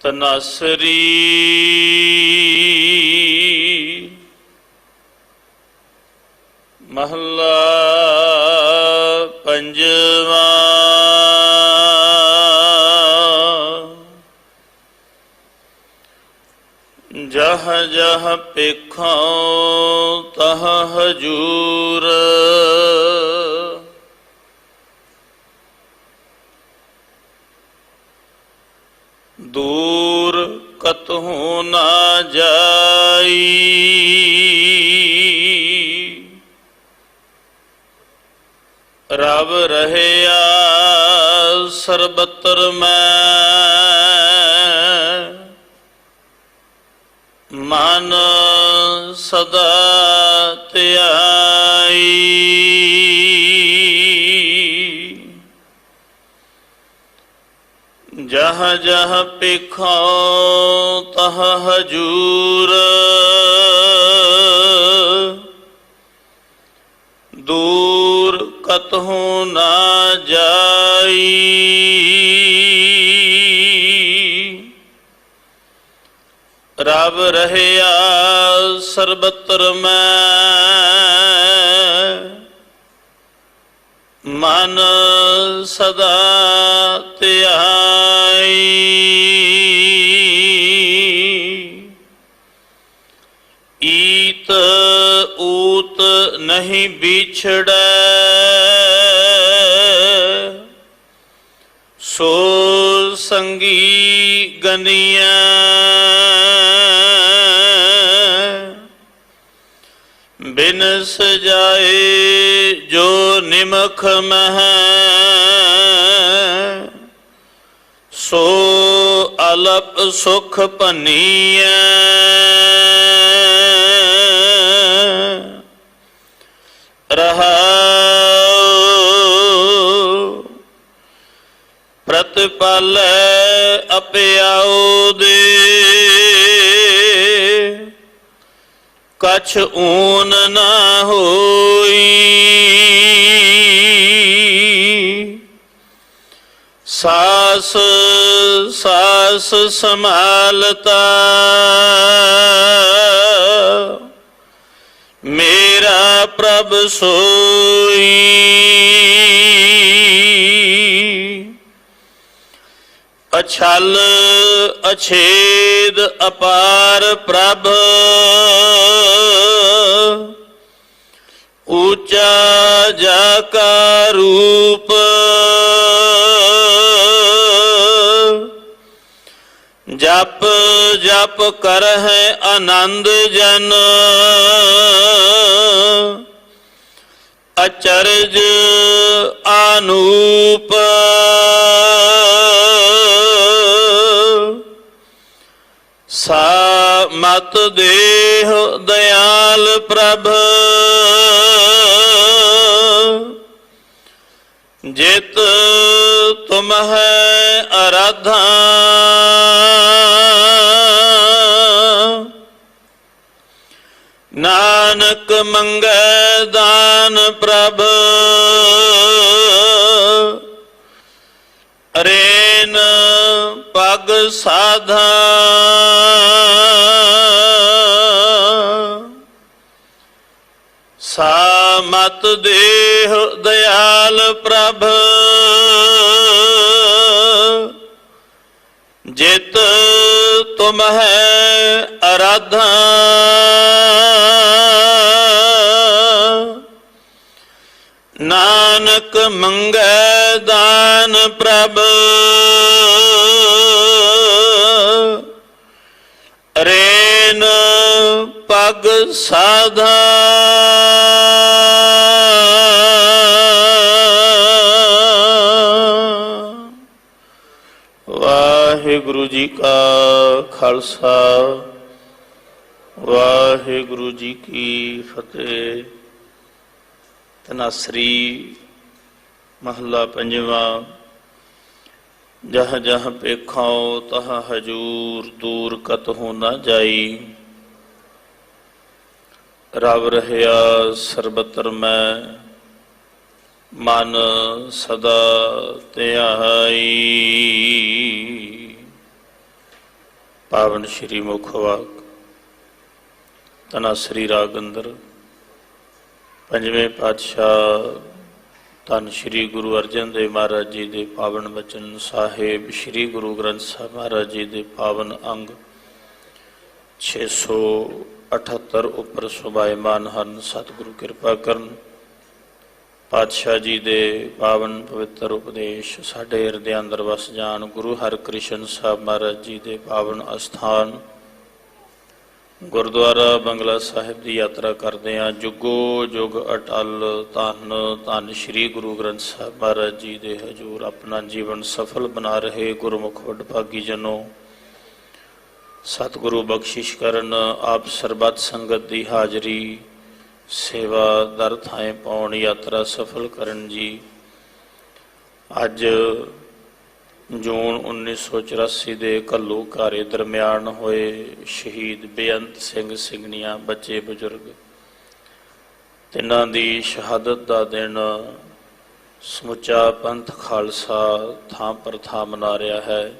ਤਨਸਰੀ ਮਹੱਲਾ ਪੰਜਵਾ ਜਹ ਜਹ ਪੇਖਾਂ ਤਹ ਹਜੂਰ ਦੂਰ ਕਤਹੂ ਨਾ ਜਾਈ। ਰਬ ਰਹਿਆ ਸਰਬਤਰ ਮੈਂ। ਮਨ ਸਦਾ ਧਿਆਈ। ਜਹ ਜਹ ਪਿਖੋ ਤਹ ਹਜੂਰ। ਦੂਰ ਕਤਹੂ ਨਾ ਜਾਈ। ਰਬ ਰਹਿਆ ਸਰਬਤਰ ਮੈਂ। ਮਨ ਸਦਾ ਧਿਆਈ ਈਤ ਊਤ ਨਹੀਂ ਵਿਛੜੈ। ਸੋ ਸੰਗੀ ਗਨੀਆਂ ਬਿਨ ਸਜਾਏ ਜੋ ਨਿਮਖ ਮਹ। ਸੋ ਅਲਪ ਸੁਖ ਭਨੀਐ। ਰਹਾ ਪ੍ਰਤਪਲ ਅਪਿਆਉ ਦੇ। ਕਛ ਊਨ ਨਾ ਹੋਈ। ਸਾਸ ਸਾਸ ਸੰਭਾਲਤਾ। ਮੇਰਾ ਪ੍ਰਭ ਸੋਈ। ਅਛਲ ਅਛੇਦ ਅਪਾਰ ਪ੍ਰਭ। ਉੱਚਾ ਜਾ ਕਾ ਰੂਪ। ਜਪ ਜਪ ਕਰਹਿ ਆਨੰਦ ਜਨ। ਅਚਰਜ ਆਨੂਪ। ਸਾ ਮਤ ਦੇਹ ਦਇਆਲ ਪ੍ਰਭ। ਜਿਤ ਤੁਮ ਹੈ ਅਰਾਧਾ ਨਾਨਕ ਮੰਗੈ ਦਾਨ ਪ੍ਰਭ ਰੇਨ ਪਗ ਸਾਧਾ ਸਾ ਮਤ ਦੇਹ ਦਇਆਲ ਪ੍ਰਭ ਜਿਤ ਤੁਮ ਹੈ ਅਰਾਧਾ ਨਾਨਕ ਮੰਗੈ ਦਾਨ ਪ੍ਰਭ। ਰੇਨ ਪਗ ਸਾਧਾ। ਜੀ ਕਾ ਖਾਲਸਾ, ਵਾਹਿਗੁਰੂ ਜੀ ਕੀ ਫਤਿਹ। ਤਨਾਸਰੀ ਮਹੱਲਾ ਪੰਜਵਾਂ। ਜਹ ਜਹ ਪੇਖਾਓ ਤਹ ਹਜੂਰ ਦੂਰ ਕਤ ਹੋ ਨਾ ਜਾਈ। ਰਵ ਰਹਿਆ ਸਰਬਤਰ ਮੈਂ, ਮਨ ਸਦਾ ਧਿਆਈ। ਪਾਵਨ ਸ਼੍ਰੀ ਮੁਖ ਵਾਕ, ਤਨਾ ਸ੍ਰੀ ਰਾਗ ਪੰਜਵੇਂ ਪਾਤਸ਼ਾਹ ਧੰਨ ਸ਼੍ਰੀ ਗੁਰੂ ਅਰਜਨ ਦੇਵ ਮਹਾਰਾਜ ਜੀ ਦੇ ਪਾਵਨ ਬਚਨ ਸਾਹਿਬ, ਸ਼੍ਰੀ ਗੁਰੂ ਗ੍ਰੰਥ ਸਾਹਿਬ ਮਹਾਰਾਜ ਜੀ ਦੇ ਪਾਵਨ ਅੰਗ 678 ਉੱਪਰ ਸੁਭਾਇਮਾਨ ਹਨ। ਸਤਿਗੁਰੂ ਕਿਰਪਾ ਕਰਨ। ਪਾਤਸ਼ਾਹ ਜੀ ਦੇ ਪਾਵਨ ਪਵਿੱਤਰ ਉਪਦੇਸ਼, ਸਾਡੇ ਹਿਰਦੇ ਅੰਦਰ ਵਸ ਜਾਣ, ਗੁਰੂ ਹਰਕ੍ਰਿਸ਼ਨ ਸਾਹਿਬ ਮਹਾਰਾਜ ਜੀ ਦੇ ਪਾਵਨ ਅਸਥਾਨ, ਗੁਰਦੁਆਰਾ ਬੰਗਲਾ ਸਾਹਿਬ ਦੀ ਯਾਤਰਾ ਕਰਦੇ ਹਾਂ। ਜੁਗੋ ਜੁਗ ਅਟਲ ਧੰਨ ਧੰਨ ਸ੍ਰੀ ਗੁਰੂ ਗ੍ਰੰਥ ਸਾਹਿਬ ਮਹਾਰਾਜ ਜੀ ਦੇ ਹਜੂਰ ਆਪਣਾ ਜੀਵਨ ਸਫਲ ਬਣਾ ਰਹੇ ਗੁਰਮੁਖ ਵਡਭਾਗੀ ਜਨੋ। ਸਤਿਗੁਰੂ ਬਖਸ਼ਿਸ਼ ਕਰਨ, ਆਪ ਸਰਬੱਤ ਸੰਗਤ ਦੀ ਹਾਜ਼ਰੀ। ਸੇਵਾ ਦਰ ਥਾਂ ਪਾਉਣ ਯਾਤਰਾ ਸਫਲ ਕਰਨ ਜੀ। ਅੱਜ ਜੂਨ 1984 ਦੇ ਕੱਲੂ ਘਾਰੇ ਦਰਮਿਆਨ ਹੋਏ ਸ਼ਹੀਦ ਬੇਅੰਤ ਸਿੰਘ ਸਿੰਘਨੀਆਂ ਬੱਚੇ ਬਜ਼ੁਰਗ। ਤਿੰਨਾਂ ਦੀ ਸ਼ਹਾਦਤ ਦਾ ਦਿਨ ਸਮੁੱਚਾ ਪੰਥ ਖਾਲਸਾ ਥਾਂ ਪਰ ਥਾਂ ਮਨਾ ਰਿਹਾ ਹੈ।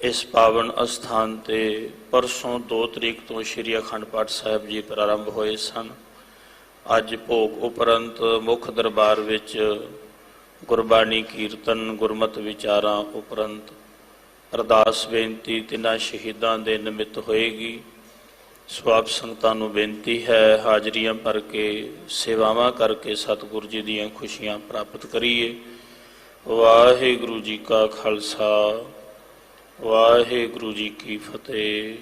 ਇਸ ਪਾਵਨ ਅਸਥਾਨ ਤੇ ਪਰਸੋਂ 2 ਤਰੀਕ ਤੋਂ ਸ੍ਰੀ ਅਖੰਡ ਪਾਠ ਸਾਹਿਬ ਜੀ ਪ੍ਰਾਰੰਭ ਹੋਏ ਸਨ। ਅੱਜ ਭੋਗ ਉਪਰੰਤ ਮੁੱਖ ਦਰਬਾਰ ਵਿੱਚ ਗੁਰਬਾਣੀ ਕੀਰਤਨ ਗੁਰਮਤ ਵਿਚਾਰਾਂ ਉਪਰੰਤ ਅਰਦਾਸ ਬੇਨਤੀ ਤਿੰਨਾਂ ਸ਼ਹੀਦਾਂ ਦੇ ਨਿਮਿਤ ਹੋਏਗੀ। ਸੋ ਆਪ ਸੰਗਤਾਂ ਨੂੰ ਬੇਨਤੀ ਹੈ, ਹਾਜ਼ਰੀਆਂ ਭਰ ਕੇ ਸੇਵਾਵਾਂ ਕਰਕੇ ਸਤਿਗੁਰੂ ਜੀ ਦੀਆਂ ਖੁਸ਼ੀਆਂ ਪ੍ਰਾਪਤ ਕਰੀਏ। ਵਾਹਿਗੁਰੂ ਜੀ ਕਾ ਖਾਲਸਾ ਵਾਹਿਗੁਰੂ ਜੀ ਕੀ ਫਤਿਹ।